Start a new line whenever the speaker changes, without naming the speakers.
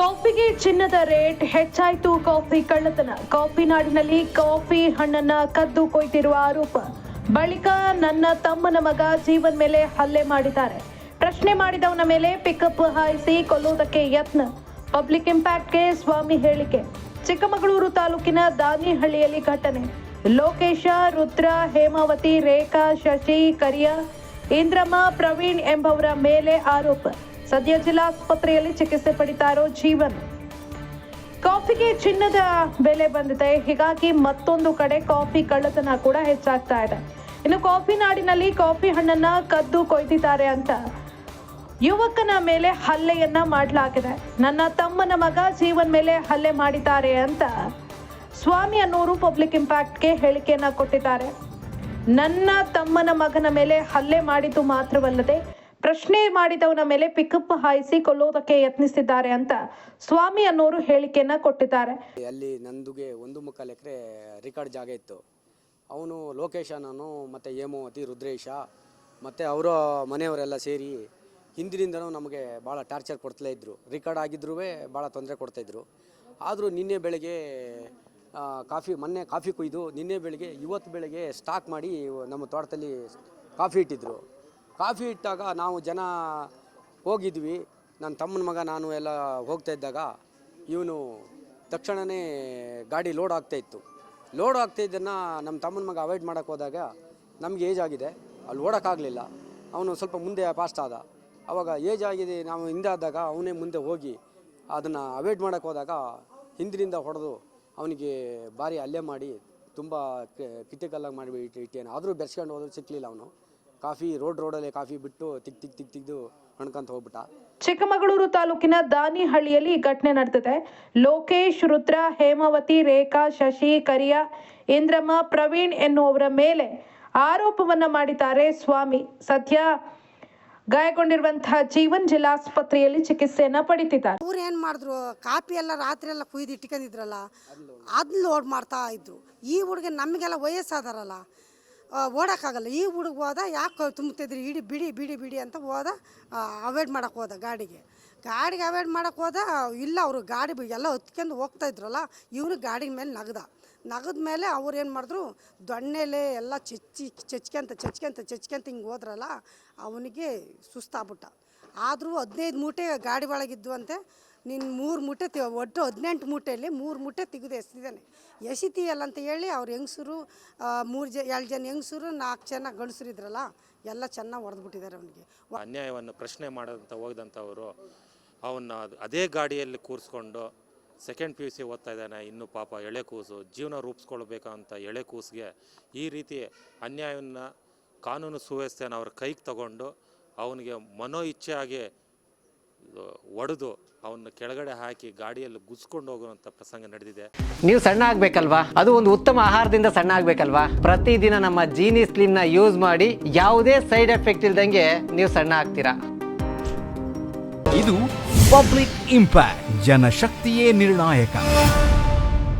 ಕಾಫಿಗೆ ಚಿನ್ನದ ರೇಟ್ ಹೆಚ್ಚಾಯಿತು. ಕಾಫಿ ಕಳ್ಳತನ. ಕಾಫಿ ನಾಡಿನಲ್ಲಿ ಕಾಫಿ ಹಣ್ಣನ್ನ ಕದ್ದು ಕೊಯ್ತಿರುವ ಆರೋಪ. ಬಳಿಕ ನನ್ನ ತಮ್ಮನ ಮಗ ಜೀವನ್ ಮೇಲೆ ಹಲ್ಲೆ ಮಾಡಿದ್ದಾರೆ. ಪ್ರಶ್ನೆ ಮಾಡಿದವನ ಮೇಲೆ ಪಿಕಪ್ ಹಾಯಿಸಿ ಕೊಲ್ಲುವುದಕ್ಕೆ ಯತ್ನ. ಪಬ್ಲಿಕ್ ಇಂಪ್ಯಾಕ್ಟ್ಗೆ ಸ್ವಾಮಿ ಹೇಳಿಕೆ. ಚಿಕ್ಕಮಗಳೂರು ತಾಲೂಕಿನ ದಾನಿಹಳ್ಳಿಯಲ್ಲಿ ಘಟನೆ. ಲೋಕೇಶ, ರುದ್ರ, ಹೇಮಾವತಿ, ರೇಖಾ, ಶಶಿ, ಕರಿಯ, ಇಂದ್ರಮ್ಮ, ಪ್ರವೀಣ್ ಎಂಬವರ ಮೇಲೆ ಆರೋಪ. ಸದ್ಯ ಜಿಲ್ಲಾಸ್ಪತ್ರೆಯಲ್ಲಿ ಚಿಕಿತ್ಸೆ ಪಡಿತಾ ಇರೋ ಜೀವನ್. ಕಾಫಿಗೆ ಚಿನ್ನದ ಬೆಲೆ ಬಂದಿದೆ. ಹೀಗಾಗಿ ಮತ್ತೊಂದು ಕಡೆ ಕಾಫಿ ಕಳ್ಳತನ ಕೂಡ ಹೆಚ್ಚಾಗ್ತಾ ಇದೆ. ಇನ್ನು ಕಾಫಿ ನಾಡಿನಲ್ಲಿ ಕಾಫಿ ಹಣ್ಣನ್ನ ಕದ್ದು ಕೊಯ್ದಿದ್ದಾರೆ ಅಂತ ಯುವಕನ ಮೇಲೆ ಹಲ್ಲೆಯನ್ನ ಮಾಡಲಾಗಿದೆ. ನನ್ನ ತಮ್ಮನ ಮಗ ಜೀವನ್ ಮೇಲೆ ಹಲ್ಲೆ ಮಾಡಿದ್ದಾರೆ ಅಂತ ಸ್ವಾಮಿ ಅನ್ನೋರು ಪಬ್ಲಿಕ್ ಇಂಪ್ಯಾಕ್ಟ್ಗೆ ಹೇಳಿಕೆಯನ್ನ ಕೊಟ್ಟಿದ್ದಾರೆ. ನನ್ನ ತಮ್ಮನ ಮಗನ ಮೇಲೆ ಹಲ್ಲೆ ಮಾಡಿದ್ದು ಮಾತ್ರವಲ್ಲದೆ ಪ್ರಶ್ನೆ ಮಾಡಿದವನ ಮೇಲೆ ಪಿಕಪ್ ಹಾಯಿಸಿ ಕೊಲ್ಲೋದಕ್ಕೆ ಯತ್ನಿಸಿದ್ದಾರೆ ಅಂತ ಸ್ವಾಮಿ ಅನ್ನೋರು ಹೇಳಿಕೆಯನ್ನ ಕೊಟ್ಟಿದ್ದಾರೆ.
ಅಲ್ಲಿ ನಂದುಗೆ ಒಂದು ಮುಕ್ಕಾಲು ಎಕರೆ ರಿಕಾರ್ಡ್ ಜಾಗ ಇತ್ತು. ಅವನು ಲೋಕೇಶ ನಾನು ಮತ್ತು ಹೇಮಾವತಿ ರುದ್ರೇಶ, ಮತ್ತು ಅವರ ಮನೆಯವರೆಲ್ಲ ಸೇರಿ ಹಿಂದಿನಿಂದನೂ ನಮಗೆ ಭಾಳ ಟಾರ್ಚರ್ ಕೊಡ್ತಲೇ ಇದ್ದರು ರಿಕಾರ್ಡ್ ಆಗಿದ್ರೂ ಭಾಳ ತೊಂದರೆ ಕೊಡ್ತಾಯಿದ್ರು ಆದರೂ ನಿನ್ನೆ ಬೆಳಗ್ಗೆ ಕಾಫಿ, ಮೊನ್ನೆ ಕಾಫಿ ಕುಯ್ದು ನಿನ್ನೆ ಬೆಳಗ್ಗೆ, ಇವತ್ತು ಬೆಳಗ್ಗೆ ಸ್ಟಾಕ್ ಮಾಡಿ ನಮ್ಮ ತೋಟದಲ್ಲಿ ಕಾಫಿ ಇಟ್ಟಿದ್ರು. ಕಾಫಿ ಇಟ್ಟಾಗ ನಾವು ಜನ ಹೋಗಿದ್ವಿ. ನನ್ನ ತಮ್ಮನ ಮಗ ನಾನು ಎಲ್ಲ ಹೋಗ್ತಾ ಇದ್ದಾಗ ಇವನು ತಕ್ಷಣವೇ ಗಾಡಿ ಲೋಡ್ ಆಗ್ತಾ ಇತ್ತು. ಲೋಡ್ ಆಗ್ತಾ ಇದ್ದನ್ನು ನಮ್ಮ ತಮ್ಮನ ಮಗ ಅವಾಯ್ಡ್ ಮಾಡೋಕ್ಕೆ ಹೋದಾಗ ನಮಗೆ ಏಜ್ ಆಗಿದೆ. ಅಲ್ಲಿ ಓಡೋಕ್ಕಾಗಲಿಲ್ಲ ಅವನು ಸ್ವಲ್ಪ ಮುಂದೆ ಫಾಸ್ಟ್ ಆದ. ಅವಾಗ ಏಜ್ ಆಗಿದೆ, ನಾವು ಹಿಂದೆ ಆದಾಗ ಅವನೇ ಮುಂದೆ ಹೋಗಿ ಅದನ್ನು ಅವಾಯ್ಡ್ ಮಾಡೋಕ್ಕೆ ಹೋದಾಗ ಹಿಂದಿನಿಂದ ಹೊಡೆದು ಅವನಿಗೆ ಭಾರಿ ಅಲ್ಲೇ ಮಾಡಿ ತುಂಬ ಕಿಟಿಕಲ್ಲಾಗಿ ಮಾಡಿ ಇಟ್ಟು ಇಟ್ಟೇನು. ಆದರೂ ಬೆರೆಸ್ಕೊಂಡು ಹೋದ್ರು ಸಿಕ್ಕಲಿಲ್ಲ ಅವನು. ಕಾಫಿ ರೋಡ್ ರೋಡಲ್ಲೇ ಕಾಫಿ ಬಿಟ್ಟು ತಿಕ್ ತಿಕ್ ತಿಕ್ ತಿಕ್ದು ಹಣ್ಕೊಂತ ಹೋಗ್ಬಿಟ್ಟ.
ಚಿಕ್ಕಮಗಳೂರು ತಾಲೂಕಿನ ದಾನಿಹಳ್ಳಿಯಲ್ಲಿ ಈ ಘಟನೆ ನಡೆದಿದೆ. ಲೋಕೇಶ್ ರುದ್ರ ಹೇಮಾವತಿ ರೇಖಾ ಶಶಿ ಕರಿಯ ಇಂದ್ರಮ್ಮ ಪ್ರವೀಣ್ ಎನ್ನುವವರ ಮೇಲೆ ಆರೋಪವನ್ನ ಮಾಡಿದ್ದಾರೆ ಸ್ವಾಮಿ. ಸದ್ಯ ಗಾಯಗೊಂಡಿರುವಂತಹ ಜೀವನ್ ಜಿಲ್ಲಾಸ್ಪತ್ರೆಯಲ್ಲಿ ಚಿಕಿತ್ಸೆಯನ್ನ ಪಡಿತಿದ್ದಾರೆ.
ಅವ್ರು ಏನ್ ಮಾಡಿದ್ರು? ಕಾಪಿ ಎಲ್ಲ ರಾತ್ರಿ ಎಲ್ಲ ಕುಯ್ದು ಇಟ್ಕೊಂಡಿದ್ರಲ್ಲ ಅದನ್ನ ಲೋಡ್ ಮಾಡ್ತಾ ಇದ್ರು. ಈ ಹುಡುಗ ನಮಗೆಲ್ಲ ವಯಸ್ಸಾದಾರಲ್ಲ. ಓಡೋಕ್ಕಾಗಲ್ಲ. ಈ ಹುಡುಗ ಹೋದ, ಯಾಕೆ ತುಂಬ್ತಿದ್ರಿ ಇಡಿ, ಬಿಡಿ ಬಿಡಿ ಬಿಡಿ ಅಂತ ಹೋದ ಅವಾಯ್ಡ್ ಮಾಡೋಕೆ ಹೋದ ಗಾಡಿಗೆ. ಗಾಡಿಗೆ ಅವಾಯ್ಡ್ ಮಾಡೋಕೆ ಹೋದ, ಇಲ್ಲ, ಅವರು ಗಾಡಿ ಎಲ್ಲ ಹೊತ್ಕೊಂಡು ಹೋಗ್ತಾ ಇದ್ರಲ್ಲ, ಇವರು ಗಾಡಿ ಮೇಲೆ ನಗದ. ನಗದ ಮೇಲೆ ಅವ್ರು ಏನು ಮಾಡಿದ್ರು, ದೊಣ್ಣೆಲೆ ಎಲ್ಲ ಚಚ್ಚಿ, ಚಚ್ಕೊಂತ ಚಚ್ಕೊಂತ ಚಚ್ಕೊಂತ ಹಿಂಗೆ ಹೋದ್ರಲ್ಲ, ಅವನಿಗೆ ಸುಸ್ತಾಗ್ಬಿಟ್ಟ. ಆದರೂ ಹದಿನೈದು ಮೂಟೆ ಗಾಡಿ ಒಳಗಿದ್ದು ಅಂತೆ ನಿನ್ನ ಮೂರು ಮೂಟೆ ತಿ ಒಟ್ಟು ಹದಿನೆಂಟು ಮೂಟೆಯಲ್ಲಿ ಮೂರು ಮೂಟೆ ತೆಗೆದು ಎಸ್ತಿದ್ದಾನೆ. ಎಸಿತೀಯಲ್ಲ ಅಂತ ಹೇಳಿ ಅವ್ರು ಹೆಂಗಸರು ಮೂರು ಜ ಎರಡು ಜನ ಹೆಂಗಸರು, ನಾಲ್ಕು ಜನ ಗಂಡಸರು ಇದ್ರಲ್ಲ, ಎಲ್ಲ ಚೆನ್ನಾಗಿ ಹೊಡೆದ್ಬಿಟ್ಟಿದ್ದಾರೆ ಅವನಿಗೆ.
ಅನ್ಯಾಯವನ್ನು ಪ್ರಶ್ನೆ ಮಾಡೋದಂತ ಹೋಗಿದಂಥವರು ಅವನ್ನ ಅದೇ ಗಾಡಿಯಲ್ಲಿ ಕೂರಿಸ್ಕೊಂಡು ಸೆಕೆಂಡ್ ಪಿ ಯು ಸಿ ಓದ್ತಾ ಇದ್ದಾನೆ, ಇನ್ನು ಪಾಪ ಎಳೆ ಕೂಸು, ಜೀವನ ರೂಪಿಸ್ಕೊಳ್ಬೇಕಂತ ಎಳೆ ಕೂಸಿಗೆ ಈ ರೀತಿ ಅನ್ಯಾಯವನ್ನು ಕಾನೂನು ಸುವ್ಯವಸ್ಥೆಯನ್ನು ಅವ್ರ ಕೈಗೆ ತಗೊಂಡು ಅವನಿಗೆ ಮನೋ ಇಚ್ಛೆಯಾಗಿ ಒಡೆದು ಅವನ್ನ ಕೆಳಗಡೆ ಹಾಕಿ ಗಾಡಿಯಲ್ಲಿ ಗುಸ್ಕೊಂಡು ಹೋಗುವಂತ ಪ್ರಸಂಗ ನಡೆದಿದೆ.
ನೀವು ಸಣ್ಣ ಆಗ್ಬೇಕಲ್ವಾ? ಅದು ಒಂದು ಉತ್ತಮ ಆಹಾರದಿಂದ ಸಣ್ಣ ಆಗ್ಬೇಕಲ್ವಾ? ಪ್ರತಿದಿನ ನಮ್ಮ ಜೀನಿ ಸ್ಲಿಮ್ನ ಯೂಸ್ ಮಾಡಿ ಯಾವುದೇ ಸೈಡ್ ಎಫೆಕ್ಟ್ ಇಲ್ದಂಗೆ ನೀವು ಸಣ್ಣ ಆಗ್ತೀರಾ?
ಇದು ಪಬ್ಲಿಕ್ ಇಂಪ್ಯಾಕ್ಟ್ ಜನಶಕ್ತಿಯೇ ನಿರ್ಣಾಯಕ.